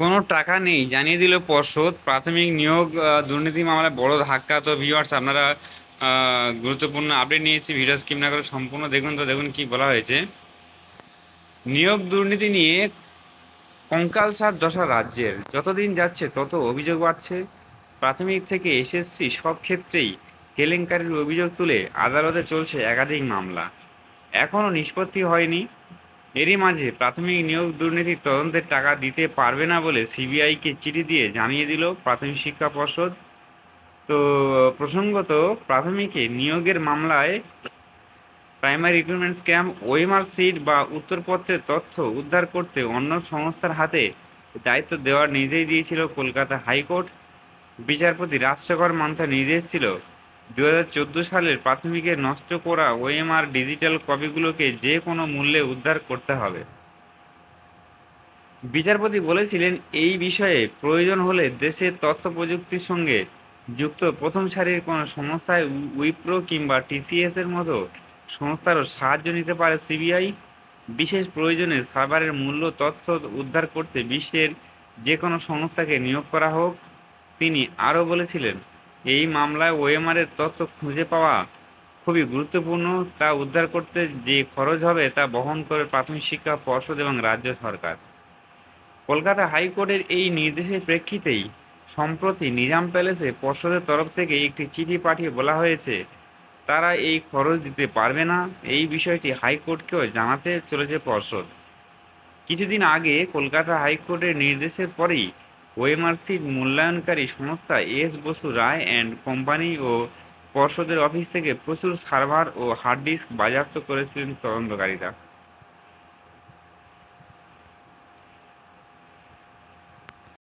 কোনো টাকা নেই। জানিয়ে দিল পর্ষদ, প্রাথমিক নিয়োগ দুর্নীতি মামলায় বড় ধাক্কা। তো ভিউয়ার্স আপনারা গুরুত্বপূর্ণ আপডেট নিয়েছি ভিডিও স্কিম না করে সম্পূর্ণ দেখুন তো, দেখুন কি বলা হয়েছে। নিয়োগ, দুর্নীতি নিয়ে কঙ্কালসার দশা রাজ্যের। যতদিন যাচ্ছে, তত অভিযোগ বাড়ছে। প্রাথমিক থেকে এসএসসি সব ক্ষেত্রেই কেলেঙ্কারির অভিযোগ তুলে আদালতে চলছে একাধিক মামলা। এখনও নিষ্পত্তি হয়নি। এরই মাঝে প্রাথমিক নিয়োগ দুর্নীতির তদন্তের টাকা দিতে পারবে না বলে সিবিআইকে চিঠি দিয়ে জানিয়ে দিল প্রাথমিক শিক্ষা পর্ষদ। তো, প্রসঙ্গত প্রাথমিকে নিয়োগের মামলায় primary recruitment scam, OMR sheet বা উত্তরপত্রের তথ্য উদ্ধার করতে অন্য সংস্থার হাতে দায়িত্ব দেওয়ার নির্দেশ দিয়েছিল কলকাতা হাইকোর্ট। বিচারপতি রাজশেখর মান্থার নির্দেশ ছিল দু হাজার চোদ্দ সালের প্রাথমিকে নষ্ট করা ওএমআর ডিজিটাল কপিগুলোকে যে কোনো মূল্যে উদ্ধার করতে হবে। বিচারপতি বলেছিলেন, এই বিষয়ে প্রয়োজন হলে দেশের তথ্য প্রযুক্তির সঙ্গে যুক্ত প্রথম সারির কোনো সংস্থায় উইপ্রো কিংবা টিসিএস এর মতো সংস্থারও সাহায্য নিতে পারে সিবিআই। বিশেষ প্রয়োজনে সার্ভারের মূল্য তথ্য উদ্ধার করতে বিশ্বের যে কোনো সংস্থাকে নিয়োগ করা হোক। তিনি আরও বলেছিলেন এই মামলায় ওএমআরের তথ্য খুঁজে পাওয়া খুবই গুরুত্বপূর্ণ, তা উদ্ধার করতে যে খরচ হবে তা বহন করে প্রাথমিক শিক্ষা পর্ষদ এবং রাজ্য সরকার। কলকাতা হাইকোর্টের এই নির্দেশের প্রেক্ষিতেই সম্প্রতি নিজাম প্যালেসে পর্ষদের তরফ থেকে একটি চিঠি পাঠিয়ে বলা হয়েছে, তারা এই খরচ দিতে পারবে না, এই বিষয়টি হাইকোর্টকেও জানাতে চলেছে পর্ষদ। কিছুদিন আগে কলকাতা হাইকোর্টের নির্দেশের পরেই ওএমআরসির মূল্যায়নকারী সংস্থা S Basu Roy and company ও পর্ষদের অফিস থেকে প্রচুর সার্ভার ও হার্ড ডিস্ক বাজেয়াপ্ত করেছিলেন তদন্তকারীরা।